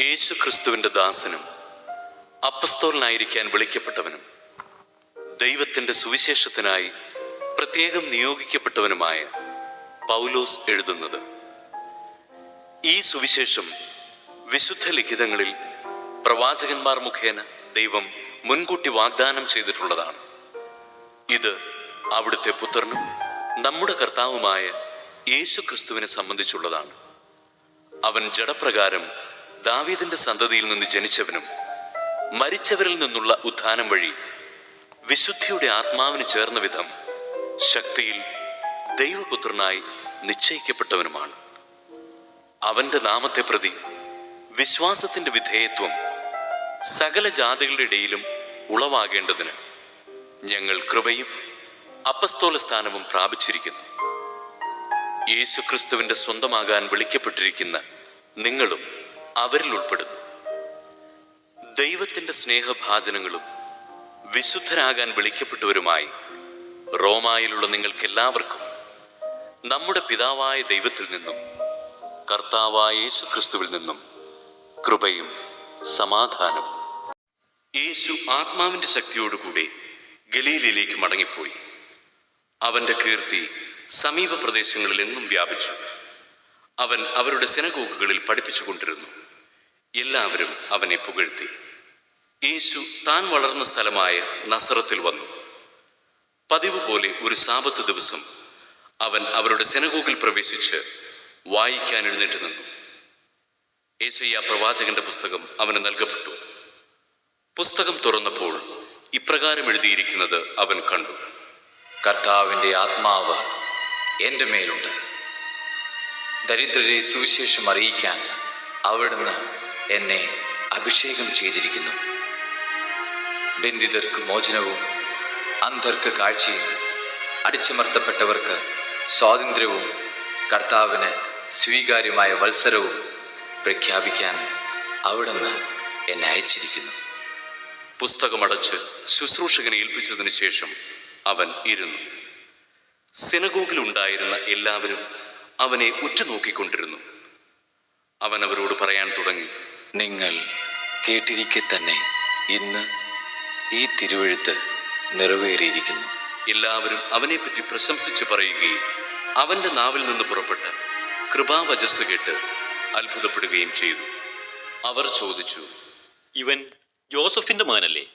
യേശു ക്രിസ്തുവിന്റെ ദാസനും അപ്പസ്തോലനായിരിക്കാൻ വിളിക്കപ്പെട്ടവനും ദൈവത്തിന്റെ സുവിശേഷത്തിനായി പ്രത്യേകം നിയോഗിക്കപ്പെട്ടവനുമായ പൗലോസ് എഴുതുന്നത്. ഈ സുവിശേഷം വിശുദ്ധ ലിഖിതങ്ങളിൽ പ്രവാചകന്മാർ മുഖേന ദൈവം മുൻകൂട്ടി വാഗ്ദാനം ചെയ്തിട്ടുള്ളതാണ്. ഇത് അവിടുത്തെ പുത്രനും നമ്മുടെ കർത്താവുമായ യേശു ക്രിസ്തുവിനെ സംബന്ധിച്ചുള്ളതാണ്. അവൻ ജഡപ്രകാരം ദാവീദിന്റെ സന്തതിയിൽ നിന്ന് ജനിച്ചവനും മരിച്ചവരിൽ നിന്നുള്ള ഉത്ഥാനം വഴി വിശുദ്ധിയുടെ ആത്മാവിന് ചേർന്ന വിധം ശക്തിയിൽ ദൈവപുത്രനായി നിശ്ചയിക്കപ്പെട്ടവനുമാണ്. അവന്റെ നാമത്തെ പ്രതി വിശ്വാസത്തിന്റെ വിധേയത്വം സകല ജാതികളുടെ ഇടയിലും ഉളവാകേണ്ടതിന് ഞങ്ങൾ കൃപയും അപ്പസ്തോല സ്ഥാനവും പ്രാപിച്ചിരിക്കുന്നു. യേശുക്രിസ്തുവിന്റെ സ്വന്തമാകാൻ വിളിക്കപ്പെട്ടിരിക്കുന്ന നിങ്ങളും അവരിൽ ഉൾപ്പെടുന്നു. ദൈവത്തിന്റെ സ്നേഹഭാചനങ്ങളും വിശുദ്ധരാകാൻ വിളിക്കപ്പെട്ടവരുമായി റോമായിലുള്ള നിങ്ങൾക്കെല്ലാവർക്കും നമ്മുടെ പിതാവായ ദൈവത്തിൽ നിന്നും കർത്താവായ യേശുക്രിസ്തുവിൽ നിന്നും കൃപയും സമാധാനവും. യേശു ആത്മാവിന്റെ ശക്തിയോടുകൂടി ഗലീലയിലേക്ക് മടങ്ങിപ്പോയി. അവന്റെ കീർത്തി സമീപ പ്രദേശങ്ങളിൽ എന്നും വ്യാപിച്ചു. അവൻ അവരുടെ സിനഗോഗുകളിൽ പഠിപ്പിച്ചുകൊണ്ടിരുന്നു. എല്ലാവരും അവനെ പുകഴ്ത്തി. യേശു താൻ വളർന്ന സ്ഥലമായ നസറത്തിൽ വന്നു. പതിവ് പോലെ ഒരു സാപത്ത് ദിവസം അവൻ അവരുടെ സെനഗോഗിൽ പ്രവേശിച്ച് വായിക്കാൻ എഴുന്നേറ്റ് നിന്നു. യേശയ്യ പ്രവാചകന്റെ പുസ്തകം അവന് നൽകപ്പെട്ടു. പുസ്തകം തുറന്നപ്പോൾ ഇപ്രകാരം എഴുതിയിരിക്കുന്നത് അവൻ കണ്ടു. കർത്താവിന്റെ ആത്മാവ് എന്റെ മേലുണ്ട്. ദരിദ്രരെ സുവിശേഷം അറിയിക്കാൻ അവിടുന്ന് എന്നെ അഭിഷേകം ചെയ്തിരിക്കുന്നു. ബന്ധിതർക്ക് മോചനവും അന്ധർക്ക് കാഴ്ചയും അടിച്ചമർത്തപ്പെട്ടവർക്ക് സ്വാതന്ത്ര്യവും കർത്താവിന് സ്വീകാര്യമായ വത്സരവും പ്രഖ്യാപിക്കാൻ അവിടുന്ന് എന്നെ അയച്ചിരിക്കുന്നു. പുസ്തകമടച്ച് ശുശ്രൂഷകനെ ഏൽപ്പിച്ചതിനു ശേഷം അവൻ ഇരുന്നു. സിനഗോഗിൽ ഉണ്ടായിരുന്ന എല്ലാവരും അവനെ ഉറ്റുനോക്കിക്കൊണ്ടിരുന്നു. അവൻ അവരോട് പറയാൻ തുടങ്ങി നിങ്ങൾ കേട്ടിരിക്കെ തന്നെ ഇന്ന് ഈ തിരുവഴുത്ത് നിറവേറിയിരിക്കുന്നു. എല്ലാവരും അവനെപ്പറ്റി പ്രശംസിച്ചു പറയുകയും അവന്റെ നാവിൽ നിന്ന് പുറപ്പെട്ട കൃപാവചസ് കേട്ട് അത്ഭുതപ്പെടുകയും ചെയ്തു. അവർ ചോദിച്ചു ഇവൻ ജോസഫിന്റെ മകനല്ലേ?